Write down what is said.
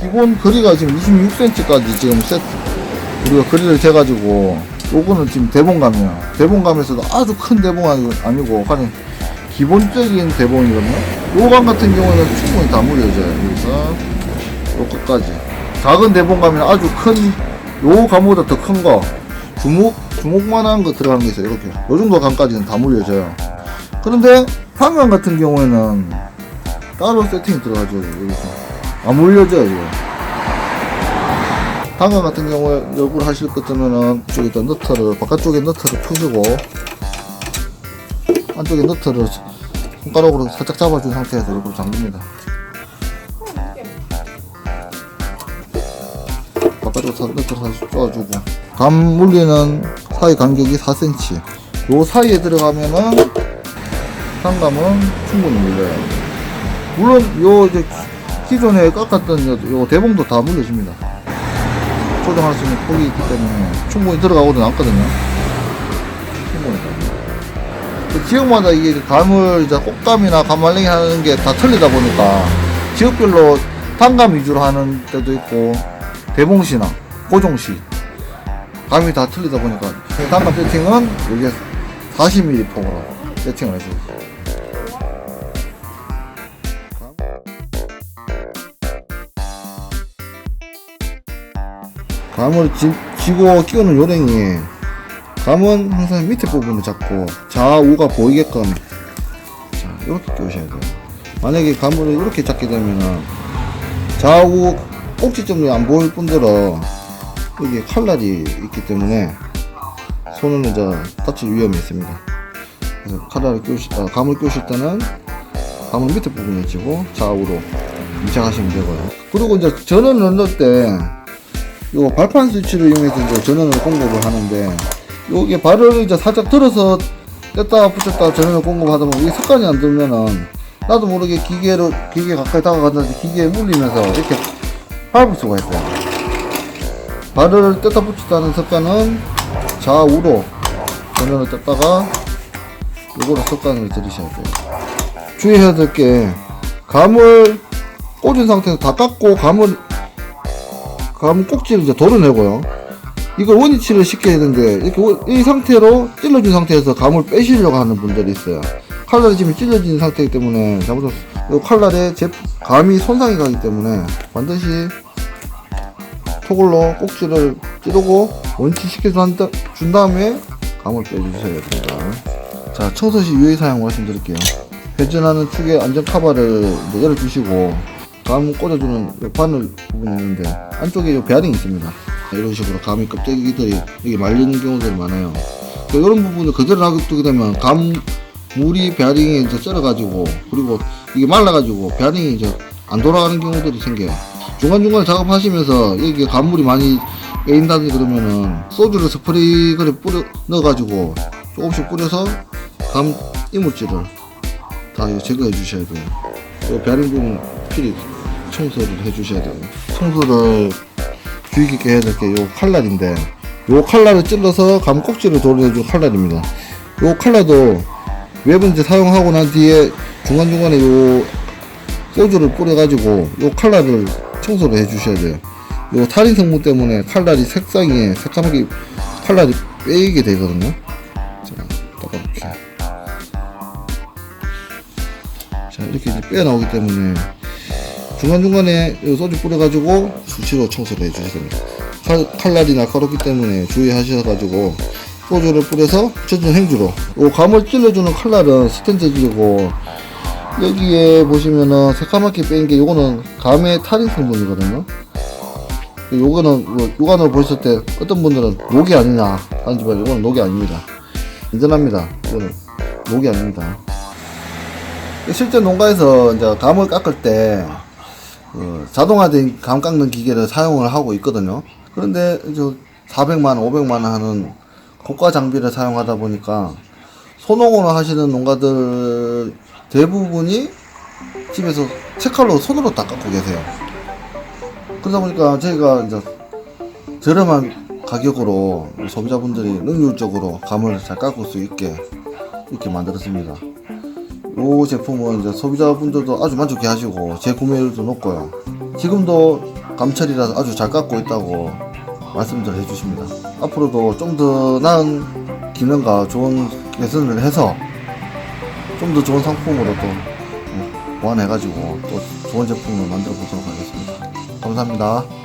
기본 거리가 지금 26cm까지 지금 세트 우리가 거리를 재가지고 요거는 지금 대봉감이야. 대봉감에서도 아주 큰 대봉 아니고 그냥 기본적인 대봉이거든요. 요감 같은 경우는 충분히 다 물려져요 여기서. 요 끝까지. 작은 대봉감이나 아주 큰요 감보다 더 큰거 주먹 주먹만한 거 들어가는 게 있어요 이렇게. 요 정도 감까지는 다 물려져요. 그런데 상감 같은 경우에는 따로 세팅이 들어가죠 여기서 안 물려져요 이거. 방금 같은 경우에 열굴 하실 것 같으면은 이쪽에다 너트를 바깥쪽에 너트를 푸시고 안쪽에 너트를 손가락으로 살짝 잡아준 상태에서 열굴 잠깁니다. 바깥쪽으로 사- 너트를 살짝 쪼아주고. 감 물리는 사이 간격이 4cm 요 사이에 들어가면은 상감은 충분히 물려요. 물론 요 이제 기존에 깎았던 요, 요 대봉도 다 물려줍니다 조정할 수 있는 폭이 있기 때문에 충분히 들어가고도 남거든요. 충분히. 그 지역마다 이게 감을 이제 꽃감이나 감말랭이 하는 게 다 틀리다 보니까 지역별로 단감 위주로 하는 때도 있고 대봉시나 고종시 감이 다 틀리다 보니까 단감 세팅은 여기에 40mm 폭으로 세팅을 해줘요. 감을 지, 쥐고 끼우는 요령이 감은 항상 밑에 부분을 잡고 좌우가 보이게끔 자 이렇게 끼우셔야 돼요. 만약에 감을 이렇게 잡게 되면은 좌우 꼭지점이 안 보일 뿐더러 여기 칼날이 있기 때문에 손을 이제 다칠 위험이 있습니다. 그래서 칼날을 끼우실 아, 감을 끼우실 때는 감을 밑에 부분에 쥐고 좌우로 밀착하시면 되고요. 그리고 이제 전원을 넣을 때 요 발판 스위치를 이용해서 이제 전원을 공급을 하는데 요게 발을 이제 살짝 들어서 뗐다 붙였다 전원을 공급하다 보면 이게 습관이 안 들면은 나도 모르게 기계로 기계 가까이 다가가는데 기계에 물리면서 이렇게 밟을 수가 있어요. 발을 뗐다 붙였다는 습관은 좌우로 전원을 뗐다가 요거로 습관을 들이셔야 돼요. 주의해야 될 게 감을 꽂은 상태에서 다 깎고 감을 감 꼭지를 이제 도려내고요. 이걸 원위치를 시켜야 되는데 이렇게 원- 이 상태로 찔러준 상태에서 감을 빼시려고 하는 분들이 있어요. 칼날이 지금 찔러진 상태이기 때문에 잘못해서 이 칼날에 제 감이 손상이 가기 때문에 반드시 토글로 꼭지를 찌르고 원위치 시켜준 다- 준 다음에 감을 빼주셔야 됩니다. 자 청소 시 유의 사용 말씀드릴게요. 회전하는 축의 안전 카바를 열어주시고 감 꽂아주는 요 바늘 부분이 있는데 안쪽에 요 베어링이 있습니다. 이런 식으로 감이 껍데기들이 여기 말리는 경우들이 많아요. 이런 부분을 그대로 놔두게 되면 감 물이 베어링에 이제 쩔어가지고 그리고 이게 말라가지고 베어링이 이제 안 돌아가는 경우들이 생겨요. 중간중간 작업하시면서 여기 감물이 많이 빼인다든지 그러면은 소주를 스프레이 그래 뿌려 넣어가지고 조금씩 뿌려서 감 이물질을 다 제거해 주셔야 돼요. 요 베어링 부분 필히 청소를 해 주셔야 돼요. 청소를 주의 깊게 해야 될 게 요 칼날인데 요 칼날을 찔러서 감 꼭지를 도려내준 칼날입니다. 요 칼날도 이제 사용하고 난 뒤에 중간중간에 요 소주를 뿌려가지고 요 칼날을 청소를 해 주셔야 돼요. 요 탈인 성분 때문에 칼날이 색상이 새까맣게 칼날이 빼이게 되거든요. 자, 따갑게. 자, 이렇게 빼 나오기 때문에 중간중간에 요 소주 뿌려가지고 수시로 청소를 해주셔야 됩니다. 칼, 칼날이 날카롭기 때문에 주의하셔가지고 소주를 뿌려서 붙여준 행주로 요 감을 찔러주는 칼날은 스텐드질이고 여기에 보시면은 새까맣게 빼인 게 요거는 감의 탈인 성분이거든요. 요거는 뭐 육안으로 보셨을 때 어떤 분들은 녹이 아니냐 하지만 요거는 녹이 아닙니다. 안전합니다. 이거는 녹이 아닙니다. 실제 농가에서 이제 감을 깎을 때 어, 자동화된 감 깎는 기계를 사용을 하고 있거든요. 그런데 저 400만 원, 500만 원 하는 고가 장비를 사용하다 보니까 소농으로 하시는 농가들 대부분이 집에서 채칼로 손으로 다 깎고 계세요. 그러다 보니까 저희가 이제 저렴한 가격으로 소비자분들이 능률적으로 감을 잘 깎을 수 있게 이렇게 만들었습니다. 이 제품은 이제 소비자분들도 아주 만족해 하시고 재구매율도 높고요. 지금도 감철이라서 아주 잘 깎고 있다고 말씀들 해주십니다. 앞으로도 좀 더 나은 기능과 좋은 개선을 해서 좀 더 좋은 상품으로 또 어, 보완해가지고 또 좋은 제품을 만들어 보도록 하겠습니다. 감사합니다.